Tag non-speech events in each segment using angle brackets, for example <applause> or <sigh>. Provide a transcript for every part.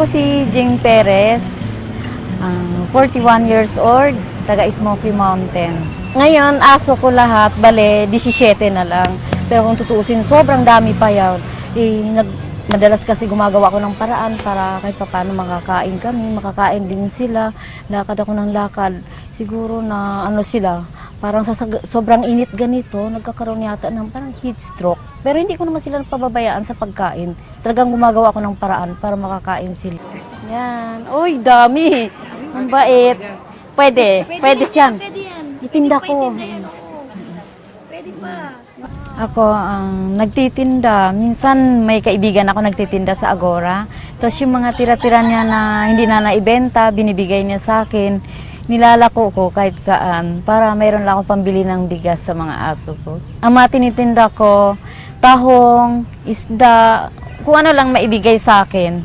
Ako si Jing Perez, ang 41 years old, taga Smoky Mountain. Ngayon, aso ko lahat, bale, 17 na lang. Pero kung tutuusin, sobrang dami pa yan. Eh, nag, madalas kasi gumagawa ko ng paraan para kahit paano makakain kami, makakain din sila. Lakad ako ng lakad. Siguro na ano sila, parang sa sobrang init ganito, nagkakaroon yata ng parang heat stroke. Pero hindi ko naman sila pababayaan sa pagkain. Talagang gumagawa ko ng paraan para makakain sila. Yan. Uy, dami. Ang bait. Pwede. Pwede, siyan. Itinda ko. Ako ang nagtitinda. Minsan may kaibigan ako nagtitinda sa Agora. Tapos yung mga tira-tira niya na hindi na naibenta, binibigay niya sa akin. Nilalako ko kahit saan para mayroon lang akong pambili ng bigas sa mga aso ko. Ang mga tinitinda ko, tahong, isda, kung ano lang maibigay sa akin.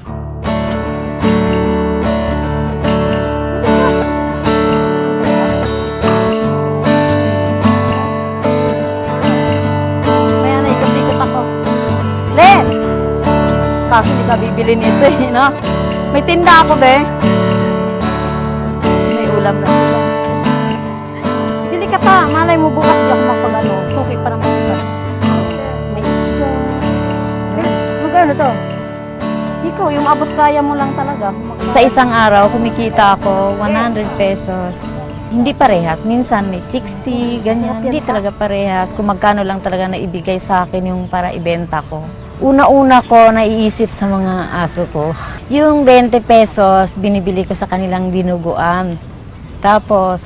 Kaya naikot-ikot ako. Len! Kaso hindi ka bibili nito eh, no? May tinda ako, be. May ulam na sila. Bili ka pa. Malay mo bukas ako magpag-ano. Suki pa naman sila. May. Eh, magkano to? Ikaw, yung abot kaya mo lang talaga. Sa isang araw, kumikita ako 100 pesos. Hindi parehas. Minsan may 60, ganyan. Hindi talaga parehas. Kung magkano lang talaga naibigay sa akin yung para ibenta ko. Una-una ko naiisip sa mga aso ko. Yung 20 pesos, binibili ko sa kanilang dinuguan. Tapos,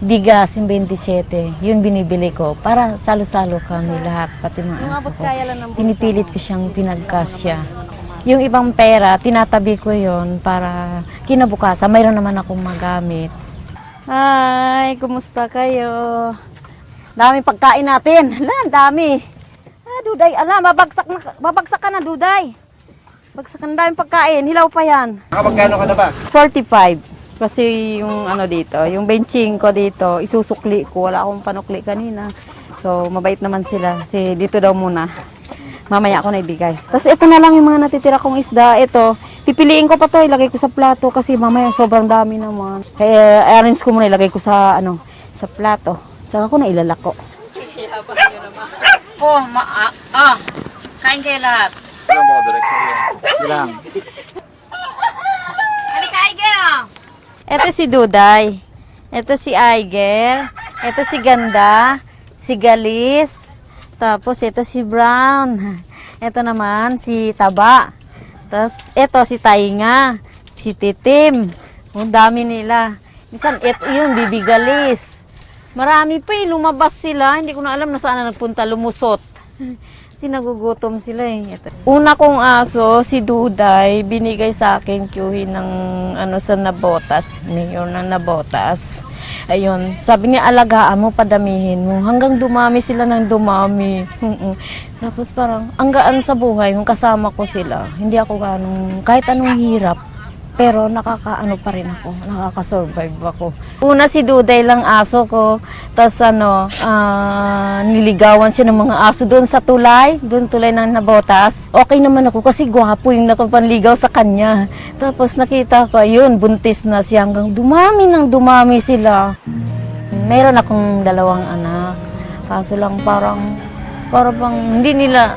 bigas yung 27, yun binibili ko para salo-salo kami lahat, pati mga aso ko. Pinipilit ko siyang pinagkasya. Yung ibang pera, tinatabi ko yon para kinabukasan, mayroon naman akong magamit. Hi, kumusta kayo? Dami pagkain natin. Hala, ang dami. Ah, Duday, ala, babagsak, na, babagsak ka na, Duday. Bagsak ka na, daming pagkain. Hilaw pa yan. Nakapagkano ka na ba? 45. Kasi yung ano dito, yung benching ko dito, isusukli ko. Wala akong panukli kanina. So, mabait naman sila. Kasi dito daw muna. Mamaya ako na ibigay. Tapos ito na lang yung mga natitira kong isda. Ito, pipiliin ko pa to, ilagay ko sa plato kasi mamaya sobrang dami naman. Kaya arrange ko muna, ilagay ko sa ano, sa plato. Saka ko na ilalako. Oh, ma ah, ah. Kain kayo lahat. Ilang mo. Ilang. Halika, Aiger! Ito si Duday. Ito si Aiger. Ito si Ganda. Si Galis. Tapos ito si Brown. <laughs> Ito naman si Taba. Tapos ito si Tainga. Si Titim. Ang dami nila. Minsan ito yung bibigalis. Marami pa eh. Lumabas sila. Hindi ko na alam na saan na nagpunta. Lumusot. <laughs> Kasi nagugutom sila eh. Ito. Una kong aso, si Duday, binigay sa akin kyuhin ng ano sa Nabotas, mayor ng Nabotas. Ayun, sabi niya alagaan mo, padamihin mo. Hanggang dumami sila ng dumami. Tapos parang, ang gaan sa buhay, kung kasama ko sila, hindi ako ganong, kahit anong hirap, pero nakakaano pa rin ako, nakaka-survive ako. Una si Duday lang aso ko, tapos ano, ah, niligawan siya ng mga aso doon sa tulay, doon tulay ng nabotas. Okay naman ako kasi gwapo yung nakapanligaw sa kanya. Tapos nakita ko, ayun, buntis na siya hanggang dumami ng dumami sila. Meron akong dalawang anak, kaso lang parang, parang hindi nila,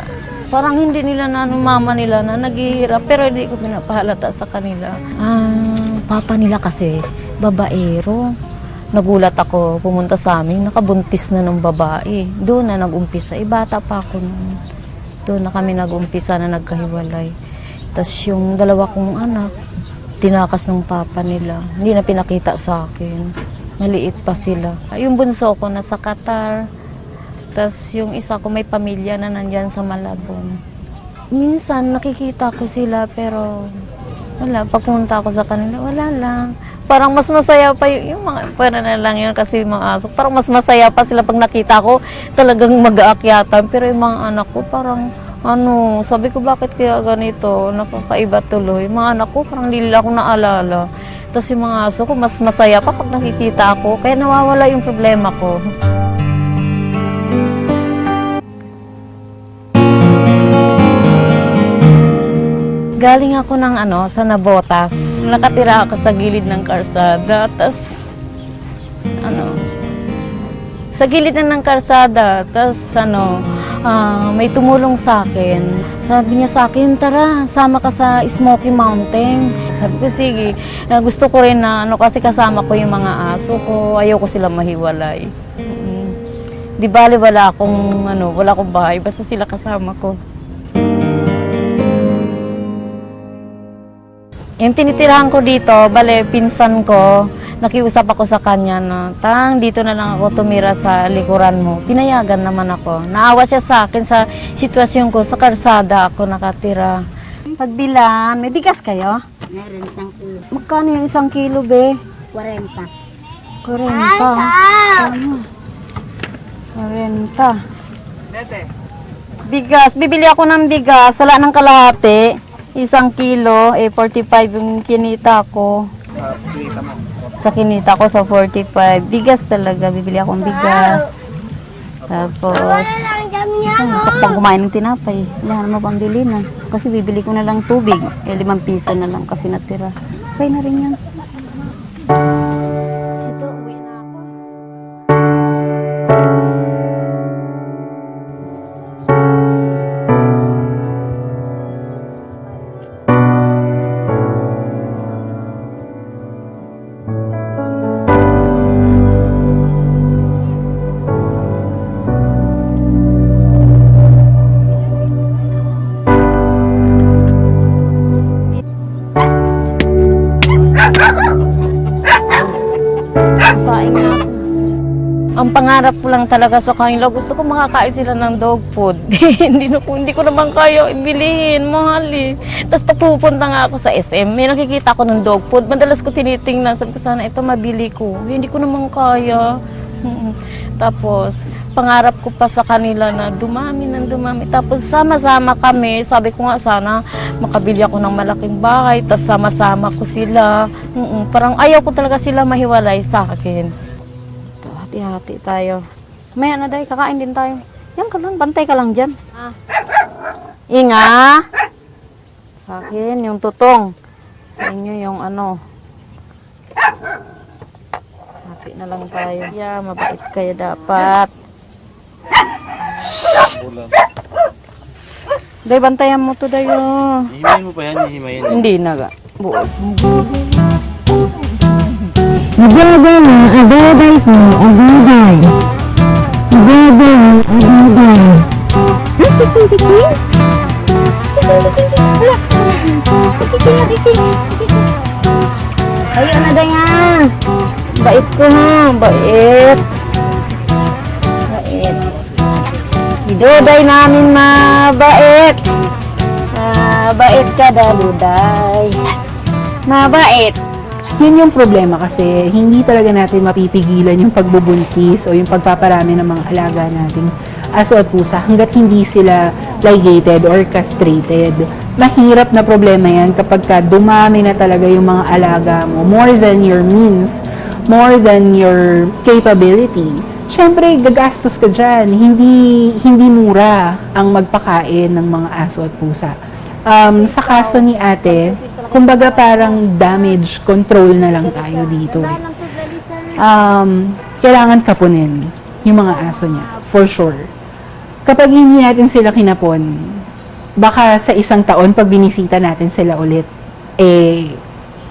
parang hindi nila na ano, mama nila na naghihirap, pero hindi ko pinapahalata sa kanila. Ah, papa nila kasi, babaero. Nagulat ako, pumunta sa amin, nakabuntis na ng babae. Doon na nag-umpisa, eh bata pa ako noon. Doon na kami nag-umpisa na nagkahiwalay. Tapos yung dalawa kong anak, tinakas ng papa nila. Hindi na pinakita sa akin. Maliit pa sila. Yung bunso ko nasa Qatar. Tapos yung isa ko may pamilya na nandyan sa Malabon. Minsan nakikita ko sila pero wala. Pag pumunta ako sa kanila, wala lang. Parang mas masaya pa yung, yung mga, para na lang yun kasi mga aso. Parang mas masaya pa sila pag nakita ko talagang mag-aakyatan. Pero yung mga anak ko parang ano, sabi ko bakit kaya ganito, nakakaiba tuloy. Yung mga anak ko parang hindi nila ako naalala. Tapos yung mga aso ko mas masaya pa pag nakikita ako. Kaya nawawala yung problema ko. Galing ako ng ano, sa Nabotas. Nakatira ako sa gilid ng karsada. Tapos, ano, sa gilid na ng karsada. Tapos, ano, ah, may tumulong sa akin. Sabi niya sa akin, tara, sama ka sa Smoky Mountain. Sabi ko, sige. Ah, gusto ko rin na, ano, kasi kasama ko yung mga aso ko. Ayaw sila mahiwalay. Mm. Di bali, wala akong, ano, wala akong bahay. Basta sila kasama ko. Yung tinitirahan ko dito, bale, pinsan ko, nakiusap ako sa kanya na, tang, dito na lang ako tumira sa likuran mo. Pinayagan naman ako. Naawa siya sa akin sa sitwasyon ko, sa karsada ako nakatira. Pagbilan, may bigas kayo? Meron isang kilo. Magkano yung isang kilo, be? 40. 40. Ano? 40. Bigas. Bibili ako ng bigas. Wala ng kalahati. Isang kilo, eh 45 yung kinita ko. Sa kinita ko sa 45. Bigas talaga. Bibili akong bigas. Tapos, pang kumain ng tinapay. Wala naman pang bili na. Kasi bibili ko na lang tubig. Eh, limang piso na lang kasi natira. Okay na rin yan. Pangarap ko lang talaga sa kanila, gusto ko makakain sila ng dog food. <laughs> hindi, na, hindi ko naman kaya ibilihin, mahal eh. Tapos pag nga ako sa SM, may nakikita ko ng dog food. Madalas ko tinitingnan, sabi ko sana ito mabili ko. Hindi ko naman kaya. Tapos, pangarap ko pa sa kanila na dumami ng dumami. Tapos, sama-sama kami. Sabi ko nga sana, makabili ako ng malaking bahay. Tapos, sama-sama ko sila. Parang ayaw ko talaga sila mahiwalay sa akin. Hati-hati tayo. Maya na day, kakain din tayo. Yan ka lang, bantay ka lang dyan. Inga! Sa akin, yung tutong. Sa inyo, yung ano. Hati na lang tayo. Yeah, mabait kayo dapat. Day, bantayan mo to dayo. Hihimayin mo pa yan, hihimayin. Hindi na ga. Buo. Agoday na, agoday ko, agoday. Agoday, agoday. Ay, tiking, tiking. Ayo na day nga. Bait ko ha. Bait. Bait. Iduday namin mabait. Mabait ka daluday. Mabait. Yun yung problema kasi hindi talaga natin mapipigilan yung pagbubuntis o yung pagpaparami ng mga alaga nating aso at pusa hanggat hindi sila ligated or castrated. Mahirap na problema yan kapag ka dumami na talaga yung mga alaga mo more than your means, more than your capability. Siyempre, gagastos ka dyan. Hindi, hindi mura ang magpakain ng mga aso at pusa. Um, sa kaso ni ate, kumbaga parang damage control na lang tayo dito. Um, kailangan kapunin yung mga aso niya, for sure. Kapag hindi natin sila kinapon, baka sa isang taon, pag binisita natin sila ulit, eh,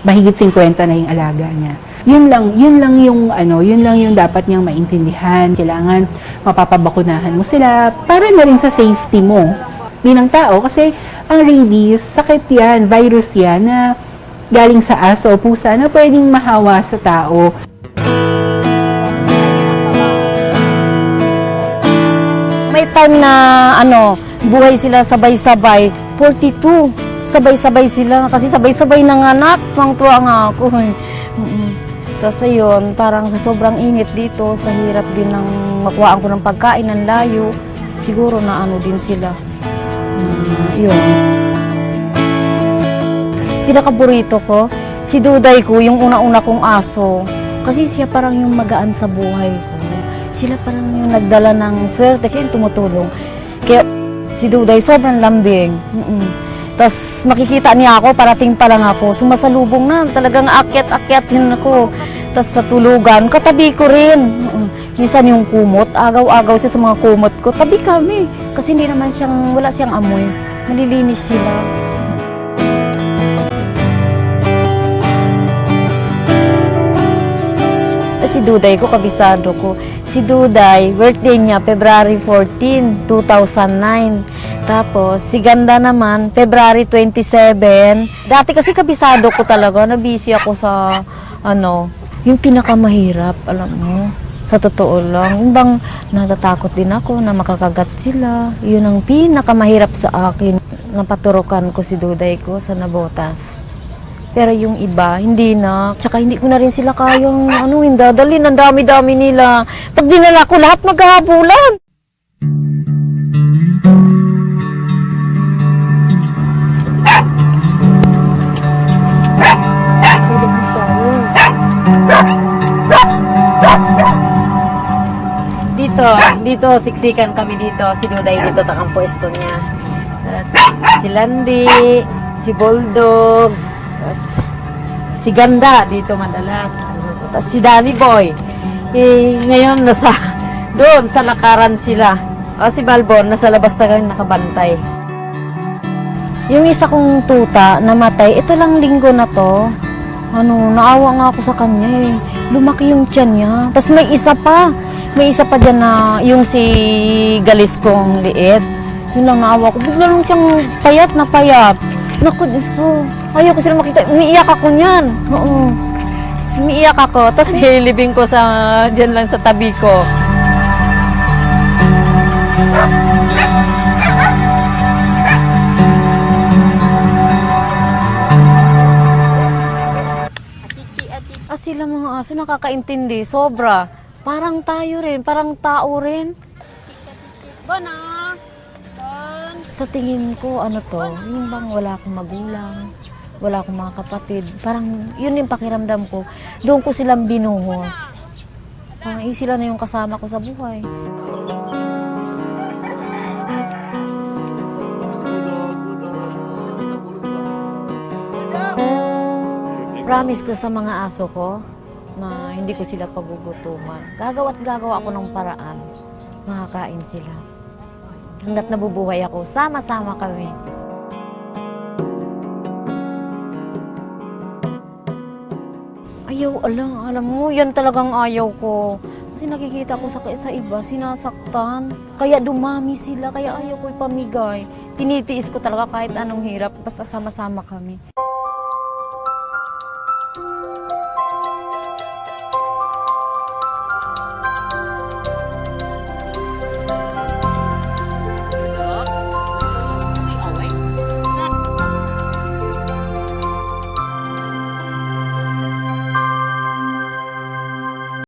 mahigit 50 na yung alaga niya. Yun lang, yun lang yung ano, yun lang yung dapat niyang maintindihan. Kailangan mapapabakunahan mo sila para na rin sa safety mo bilang tao kasi ang rabies, sakit yan, virus yan na galing sa aso o pusa na pwedeng mahawa sa tao. May time na ano, buhay sila sabay-sabay. 42. Sabay-sabay sila. Kasi sabay-sabay nanganak. Pang tuwa nga ako. <laughs> Tapos ayun, parang sa sobrang init dito, sa hirap din ng makuhaan ko ng pagkain ng layo, siguro na ano din sila. Yun. Pinakaburito ko, si Duday ko, yung una-una kong aso. Kasi siya parang yung magaan sa buhay ko. Sila parang yung nagdala ng swerte, siya yung tumutulong. Kaya si Duday sobrang lambing. Mm-mm. Tapos makikita niya ako, parating pa lang ako. Sumasalubong na, talagang akyat-akyatin ako. Tapos sa tulugan, katabi ko rin. Minsan yung kumot, agaw-agaw siya sa mga kumot ko. Tabi kami. Kasi hindi naman siyang, wala siyang amoy. Malilinis sila. Si Duday ko, kabisado ko. Si Duday, birthday niya, February 14, 2009. Tapos, si Ganda naman, February 27. Dati kasi kabisado ko talaga, nabisi ako sa, ano, yung pinakamahirap, alam mo. Sa totoo lang, yung bang natatakot din ako na makakagat sila. Yun ang pinakamahirap sa akin. Napaturukan ko si Duday ko sa nabotas. Pero yung iba, hindi na. Tsaka hindi ko na rin sila kayang ano, dadalhin. Ang dami-dami nila. Pag dinala ko, lahat magkahabulan. Dito, dito, siksikan kami dito. Si Duday dito, takang pwesto niya. Tapos, si Landy, si Bulldog, tapos, si Ganda dito madalas. Tapos si Danny Boy. Eh, ngayon nasa doon sa lakaran sila. O si Balbon nasa labas kami nakabantay. Yung isa kong tuta namatay, ito lang linggo na to. Ano, naawa nga ako sa kanya eh. Lumaki yung tiyan niya. Tapos may isa pa. May isa pa dyan na yung si galis kong liit. Yun lang ko. Bigla lang siyang payat na payat. Naku, Diyos ko. Ayaw ko sila makita. Umiiyak ako niyan. Oo. Umiiyak ako. Tapos nilibing ko sa, dyan lang sa tabi ko. Ah, sila mga aso nakakaintindi. Sobra. Parang tayo rin. Parang tao rin. Bana! Sa tingin ko, ano to, yung bang wala akong magulang, wala akong mga kapatid. Parang yun yung pakiramdam ko. Doon ko silang binuhos. Parang eh, sila na yung kasama ko sa buhay. Promise ko sa mga aso ko na hindi ko sila pagugutuman. Gagawa at gagawa ako ng paraan. Makakain sila. Hanggat nabubuhay ako, sama-sama kami. Ayaw, alam, alam mo, yan talagang ayaw ko. Kasi nakikita ko sa, sa iba, sinasaktan. Kaya dumami sila, kaya ayaw ko ipamigay. Tinitiis ko talaga kahit anong hirap, basta sama-sama kami.